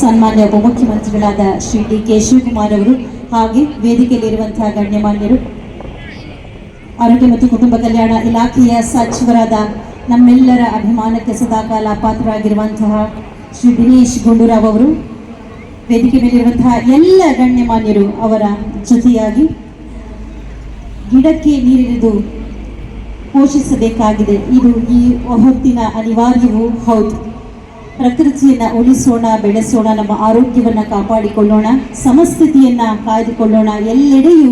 ಸನ್ಮಾನ್ಯ ಉಪಮುಖ್ಯಮಂತ್ರಿಗಳಾದ Shri D K Shivakumar ಅವರು ಹಾಗೆ ವೇದಿಕೆಯಲ್ಲಿರುವಂತಹ ಗಣ್ಯಮಾನ್ಯರು, ಆರೋಗ್ಯ ಮತ್ತು ಕುಟುಂಬ ಕಲ್ಯಾಣ ಇಲಾಖೆಯ ಸಚಿವರಾದ ನಮ್ಮೆಲ್ಲರ ಅಭಿಮಾನಕ್ಕೆ ಸದಾಕಾಲ ಪಾತ್ರರಾಗಿರುವಂತಹ ಶ್ರೀ ದಿನೇಶ್ ಗುಂಡೂರಾವ್ ಅವರು, ವೇದಿಕೆ ಮೇಲಿರುವಂತಹ ಎಲ್ಲ ಗಣ್ಯಮಾನ್ಯರು ಅವರ ಜೊತೆಯಾಗಿ ಗಿಡಕ್ಕೆ ನೀರಿಳಿದು ಪೋಷಿಸಬೇಕಾಗಿದೆ. ಇದು ಈ ಹೊತ್ತಿನ ಅನಿವಾರ್ಯವೂ ಹೌದು. ಪ್ರಕೃತಿಯನ್ನ ಉಳಿಸೋಣ, ಬೆಳೆಸೋಣ, ನಮ್ಮ ಆರೋಗ್ಯವನ್ನ ಕಾಪಾಡಿಕೊಳ್ಳೋಣ, ಸಮಸ್ಥಿತಿಯನ್ನ ಕಾಯ್ದುಕೊಳ್ಳೋಣ, ಎಲ್ಲೆಡೆಯೂ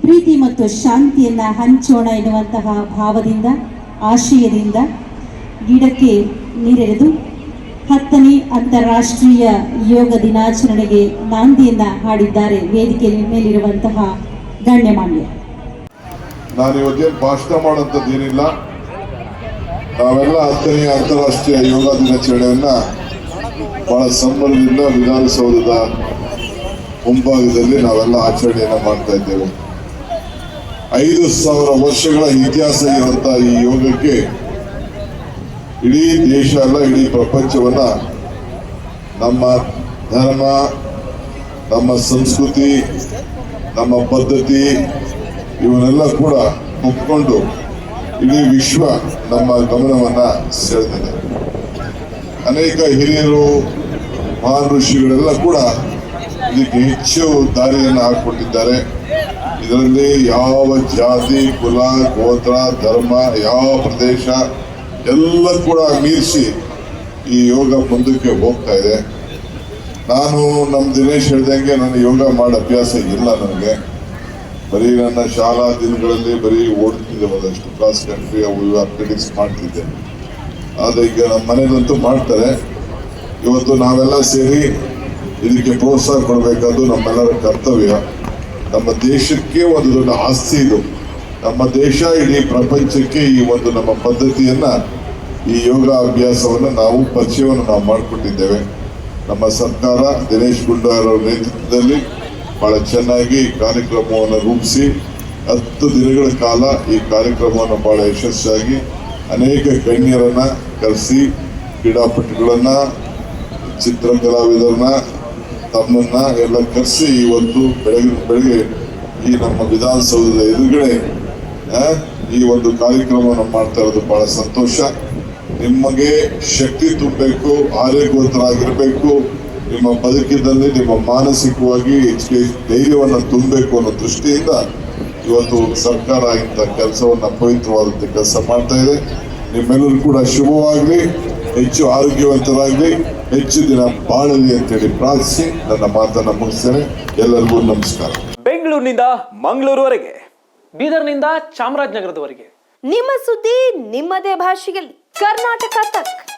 ಪ್ರೀತಿ ಮತ್ತು ಶಾಂತಿಯನ್ನ ಹಂಚೋಣ ಎನ್ನುವಂತಹ ಭಾವದಿಂದ, ಆಶಯದಿಂದ ಗಿಡಕ್ಕೆ ನೀರೆರೆದು, ಹತ್ತನೇ ಅಂತಾರಾಷ್ಟ್ರೀಯ ಯೋಗ ದಿನಾಚರಣೆಗೆ ನಾಂದಿಯನ್ನ ಹಾಡಿದ್ದಾರೆ ವೇದಿಕೆ ಮೇಲಿರುವಂತಹ ಗಣ್ಯಮಾನ್ಯ. ನಾನು ಭಾಷಣ ಏನಿಲ್ಲ ನಾವೆಲ್ಲ ಹತ್ತನೇ ಅಂತಾರಾಷ್ಟ್ರೀಯ ಯೋಗ ದಿನಾಚರಣೆಯನ್ನ ಬಹಳ ಸಂಭ್ರಮದಿಂದ ವಿಧಾನಸೌಧದ ಮುಂಭಾಗದಲ್ಲಿ ನಾವೆಲ್ಲ ಆಚರಣೆಯನ್ನ ಮಾಡ್ತಾ ಇದ್ದೇವೆ. ಐದು ಸಾವಿರ ವರ್ಷಗಳ ಇತಿಹಾಸ ಇರುವಂತಹ ಈ ಯೋಗಕ್ಕೆ ಇಡೀ ದೇಶ ಅಲ್ಲ, ಇಡೀ ಪ್ರಪಂಚವನ್ನ ನಮ್ಮ ಧರ್ಮ, ನಮ್ಮ ಸಂಸ್ಕೃತಿ, ನಮ್ಮ ಪದ್ಧತಿ, ಇವನ್ನೆಲ್ಲ ಕೂಡ ಒಪ್ಕೊಂಡು ಇಡೀ ವಿಶ್ವ ನಮ್ಮ ಗಮನವನ್ನು ಸೆಳೆದಿದೆ. ಅನೇಕ ಹಿರಿಯರು ಮಹಾನ್ ಋಷಿಗಳೆಲ್ಲ ಕೂಡ ಇದಕ್ಕೆ ಹೆಚ್ಚು ದಾರಿಯನ್ನು ಹಾಕಿಕೊಟ್ಟಿದ್ದಾರೆ. ಇದರಲ್ಲಿ ಯಾವ ಜಾತಿ, ಕುಲ, ಗೋತ್ರ, ಧರ್ಮ, ಯಾವ ಪ್ರದೇಶ ಎಲ್ಲ ಕೂಡ ಮೀರಿಸಿ ಈ ಯೋಗ ಮುಂದಕ್ಕೆ ಹೋಗ್ತಾ ಇದೆ. ನಾನು ನಮ್ಮ ದಿನೇಶ್ ಹೇಳ್ದಂಗೆ ನನಗೆ ಯೋಗ ಮಾಡೋ ಅಭ್ಯಾಸ ಇಲ್ಲ ನನಗೆ ಬರೀ ನನ್ನ ಶಾಲಾ ದಿನಗಳಲ್ಲಿ ಬರೀ ಓಡ್ತಿದ್ದೆ ಒಂದಷ್ಟು. ಕ್ರಾಸ್ ಕಂಟ್ರಿ ಅವು ಅಥ್ಲೆಟಿಕ್ಸ್ ಮಾಡ್ತಿದ್ದೆ. ಆದರೆ ಈಗ ನಮ್ಮ ಮನೆಯಲ್ಲಂತೂ ಮಾಡ್ತಾರೆ. ಇವತ್ತು ನಾವೆಲ್ಲ ಸೇರಿ ಇದಕ್ಕೆ ಪ್ರೋತ್ಸಾಹ ಕೊಡಬೇಕಾದ್ದು ನಮ್ಮೆಲ್ಲರ ಕರ್ತವ್ಯ. ನಮ್ಮ ದೇಶಕ್ಕೆ ಒಂದು ದೊಡ್ಡ ಆಸ್ತಿ ಇದು. ನಮ್ಮ ದೇಶ, ಇಡೀ ಪ್ರಪಂಚಕ್ಕೆ ಈ ಒಂದು ನಮ್ಮ ಪದ್ಧತಿಯನ್ನ, ಈ ಯೋಗ ಅಭ್ಯಾಸವನ್ನು ನಾವು ಪರಿಚಯವನ್ನು ನಾವು ಮಾಡಿಕೊಟ್ಟಿದ್ದೇವೆ. ನಮ್ಮ ಸರ್ಕಾರ ದಿನೇಶ್ ಗುಂಡೂರಾವ್ ಅವರ ನೇತೃತ್ವದಲ್ಲಿ ಬಹಳ ಚೆನ್ನಾಗಿ ಈ ಕಾರ್ಯಕ್ರಮವನ್ನು ರೂಪಿಸಿ ಹತ್ತು ದಿನಗಳ ಕಾಲ ಈ ಕಾರ್ಯಕ್ರಮವನ್ನು ಬಹಳ ಯಶಸ್ವಿಯಾಗಿ ಅನೇಕ ಗಣ್ಯರನ್ನ ಕರೆಸಿ ಕ್ರೀಡಾಪಟುಗಳನ್ನ, ಚಿತ್ರಕಲಾವಿದರನ್ನ, ತಮ್ಮನ್ನ ಎಲ್ಲ ಕರೆಸಿ ಇವತ್ತು ಬೆಳಗಿನ ಬೆಳಗ್ಗೆ ಈ ನಮ್ಮ ವಿಧಾನಸೌಧದ ಎದುರುಗಡೆ ಈ ಒಂದು ಕಾರ್ಯಕ್ರಮವನ್ನು ಮಾಡ್ತಾ ಇರೋದು ಬಹಳ ಸಂತೋಷ. ನಿಮಗೆ ಶಕ್ತಿ ತುಂಬಬೇಕು, ಆರೋಗ್ಯವಂತರಾಗಿರ್ಬೇಕು ನಿಮ್ಮ ಬದುಕಿನಲ್ಲಿ ನಿಮ್ಮ ಮಾನಸಿಕವಾಗಿ ಹೆಚ್ಚಿಗೆ ಧೈರ್ಯವನ್ನು ತುಂಬಬೇಕು ಅನ್ನೋ ದೃಷ್ಟಿಯಿಂದ ಇವತ್ತು ಸರ್ಕಾರ ಇಂಥ ಕೆಲಸವನ್ನು ಪವಿತ್ರವಾದಂಥ ಕೆಲಸ ಮಾಡ್ತಾ ಇದೆ. ನಿಮ್ಮೆಲ್ಲರೂ ಕೂಡ ಶುಭವಾಗಲಿ ಹೆಚ್ಚು ಆರೋಗ್ಯವಂತರಾಗಲಿ ಹೆಚ್ಚು ದಿನ ಬಾಳಲಿ ಅಂತೇಳಿ ಪ್ರಾರ್ಥಿಸಿ ನನ್ನ ಮಾತನ್ನು ಮುಗಿಸ್ತೇನೆ. ಎಲ್ಲರಿಗೂ ನಮಸ್ಕಾರ. ಬೆಂಗಳೂರಿನಿಂದ ಮಂಗಳೂರುವರೆಗೆ ಬೀದರ್ನಿಂದ ಚಾಮರಾಜನಗರದವರೆಗೆ. ನಿಮ್ಮ ಸುದ್ದಿ ನಿಮ್ಮದೇ ಭಾಷೆಯಲ್ಲಿ. ಕರ್ನಾಟಕ ತಕ್.